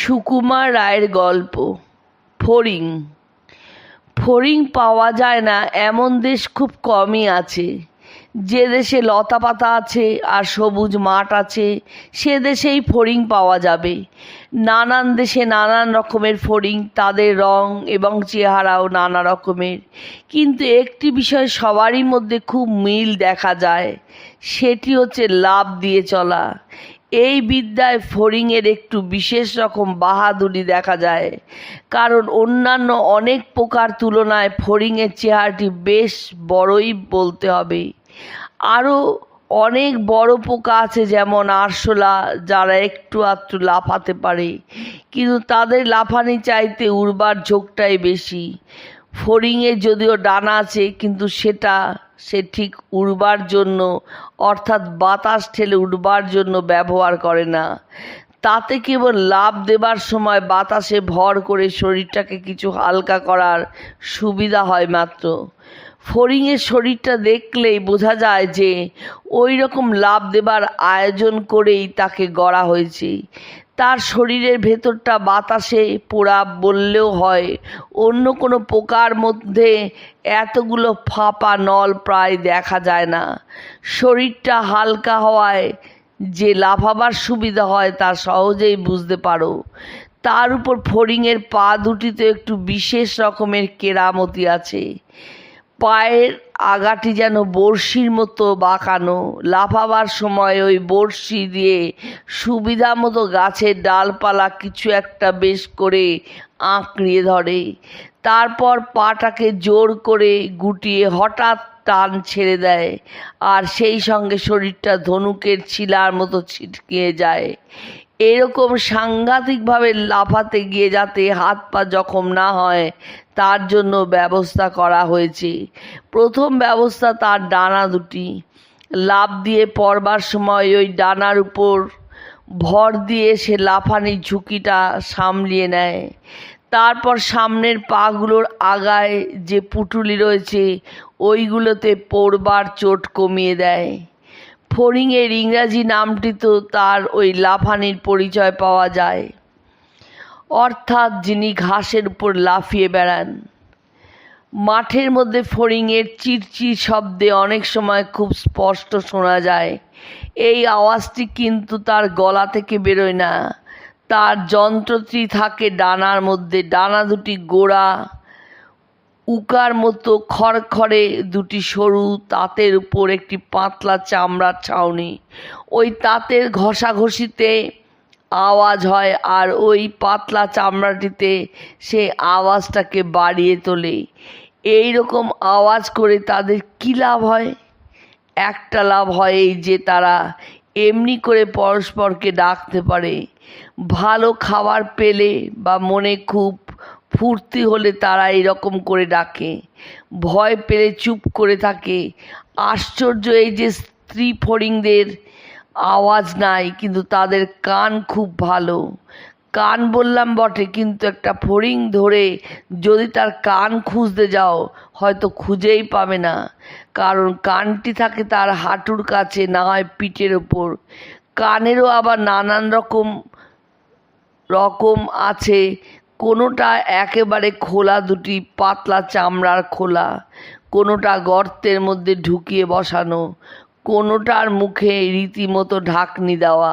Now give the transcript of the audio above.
সুকুমার রায়ের গল্প, ফড়িং। ফড়িং পাওয়া যায় না, এমন দেশ খুব কমই আছে। যে দেশে লতা পাতা আছে আর সবুজ মাঠ আছে, সে দেশেই ফড়িং পাওয়া যাবে। নানান দেশে নানান রকমের ফড়িং, তাদের রং এবং চেহারাও নানা রকমের। কিন্তু একটি বিষয় সবারই মধ্যে খুব মিল দেখা যায়, সেটি হচ্ছে লাভ দিয়ে চলা। এই বিদ্যায় ফড়িংয়ের একটু বিশেষ রকম বাহাদুরি দেখা যায়, কারণ অন্যান্য অনেক পোকার তুলনায় ফড়িংয়ের চেহারাটি বেশ বড়ই বলতে হবে। আরও অনেক বড় পোকা আছে যেমন আরশোলা, যারা একটু আধটু লাফাতে পারে, কিন্তু তাদের লাফানি চাইতে উড়বার ঝোঁকটাই বেশি। ফড়িংয়ের যদিও ডানা আছে, কিন্তু সেটা সে ঠিক উড়বার জন্য, অর্থাৎ বাতাস ঠেলে উঠবার জন্য ব্যবহার করে না। তাতে কেবল লাভ দেবার সময় বাতাসে ভর করে শরীরটাকে কিছু হালকা করার সুবিধা হয় মাত্র। ফড়িংয়ের শরীরটা দেখলেই বোঝা যায় যে ওই রকম লাভ দেবার আয়োজন করেই তাকে গড়া হয়েছে। তার শরীরের ভেতরটা বাতাসে পোড়া বললেও হয়, অন্য কোনো পোকার মধ্যে এতগুলো ফাঁপা নল প্রায় দেখা যায় না। শরীরটা হালকা হওয়ায় যে লাফাবার সুবিধা হয় তা সহজেই বুঝতে পারো। তার উপর ফড়িংয়ের পা দুটিতে একটু বিশেষ রকমের কেরামতি আছে। পায়ের আগাটি যেন বড়শির মতো বাঁকানো। লাফাবার সময় ওই বড়শি দিয়ে সুবিধা মতো গাছের ডালপালা কিছু একটা বেশ করে আঁকড়িয়ে ধরে। তারপর পাটাকে জোর করে গুটিয়ে হঠাৎ টান ছেড়ে দেয় আর সেই সঙ্গে শরীরটা ধনুকের ছিলার মতো ছিটকিয়ে যায়। এরকম সাংঘাতিকভাবে লাফাতে গিয়ে যাতে হাত পা জখম না হয়, তার জন্য ব্যবস্থা করা হয়েছে। প্রথম ব্যবস্থা তার ডানা দুটি। লাফ দিয়ে পড়বার সময় ওই ডানার উপর ভর দিয়ে সে লাফানির ঝুঁকিটা সামলিয়ে নেয়। তারপর সামনের পাগুলোর আগায় যে পুটুলি রয়েছে, ওইগুলোতে পড়বার চোট কমিয়ে দেয়। ফড়িংয়ের ইংরাজি নামটি তো তার ওই লাফানির পরিচয় পাওয়া যায়। অর্থাৎ যিনি ঘাসের উপর লাফিয়ে বেড়ান। মাঠের মধ্যে ফড়িংয়ের চিরচির শব্দে অনেক সময় খুব স্পষ্ট শোনা যায়। এই আওয়াজটি কিন্তু তার গলা থেকে বেরোয় না। তার যন্ত্রটি থাকে ডানার মধ্যে। ডানা দুটি গোড়া উকার মতো খড়খড়ে দুটি সরু তাঁতের উপর একটি পাতলা চামড়ার ছাউনি। ওই তাঁতের ঘষাঘষিতে আওয়াজ হয় আর ওই পাতলা চামড়াটিতে সে আওয়াজটাকে বাড়িয়ে তোলে। এই রকম আওয়াজ করে তাদের কী লাভ হয়? একটা লাভ হয় এই যে তারা এমনি করে পরস্পরকে ডাকতে পারে। ভালো খাবার পেলে বা মনে খুব ফুর্তি হলে তারা এরকম করে ডাকে। ভয় পেলে চুপ করে থাকে। আশ্চর্য এই যে স্ত্রী ফড়িংদের আওয়াজ নাই, কিন্তু তাদের কান খুব ভালো। কান বললাম বটে, কিন্তু একটা ফড়িং ধরে যদি তার কান খুঁজতে যাও, হয়তো খুঁজেই পাবে না। কারণ কানটি থাকে তার হাঁটুর কাছে, না হয় পিঠের ওপর। কানেরও আবার নানান রকম রকম আছে। কোনোটা একেবারে খোলা, দুটি পাতলা চামড়ার খোলা, কোনোটা গর্তের মধ্যে ঢুকিয়ে বসানো, কোনোটার মুখে রীতিমতো ঢাকনি দেওয়া।